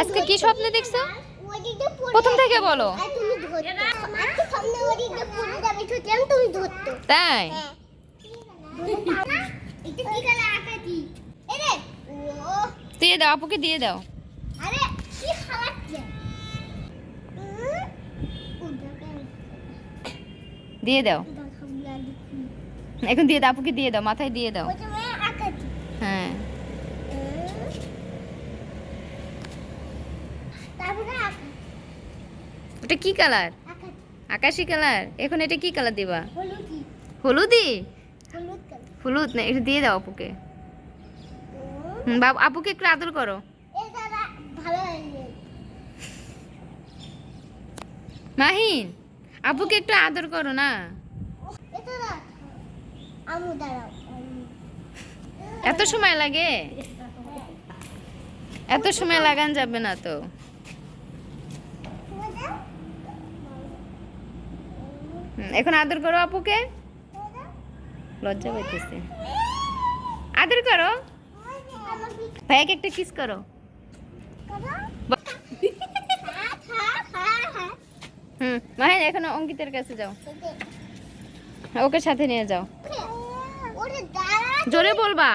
আজকে কি স্বপ্নে দেখছ? প্রথম থেকে বলো। তাই? হ্যাঁ। দিয়ে দাও আপুকে দিয়ে দাও। দিয়ে দাও। এখন দিয়ে দাও আপুকে দিয়ে দাও মাথায় দিয়ে দাও। হ্যাঁ। ওটা কি কালার? আকাশি কালার? এখন এটা কি কালার দিবা? হলুদি হলুদি না এটা দিয়ে দাও আপুকে। বাবু আপুকে একটু আদর করো। না- মাহিন আপুকে একটু আদর করো না। এটা। এত সময় লাগে? এত সময় লাগান যাবে না তো হুম, এখন আদর করো আপুকে। লজ্জা পাইতেছে। আদর করো। ভাইয়াকে একটা কিস করো। হুম মাহিন এখন অঙ্কিতের কাছে যাও। ওকে সাথে নিয়ে যাও। জোরে বলবা।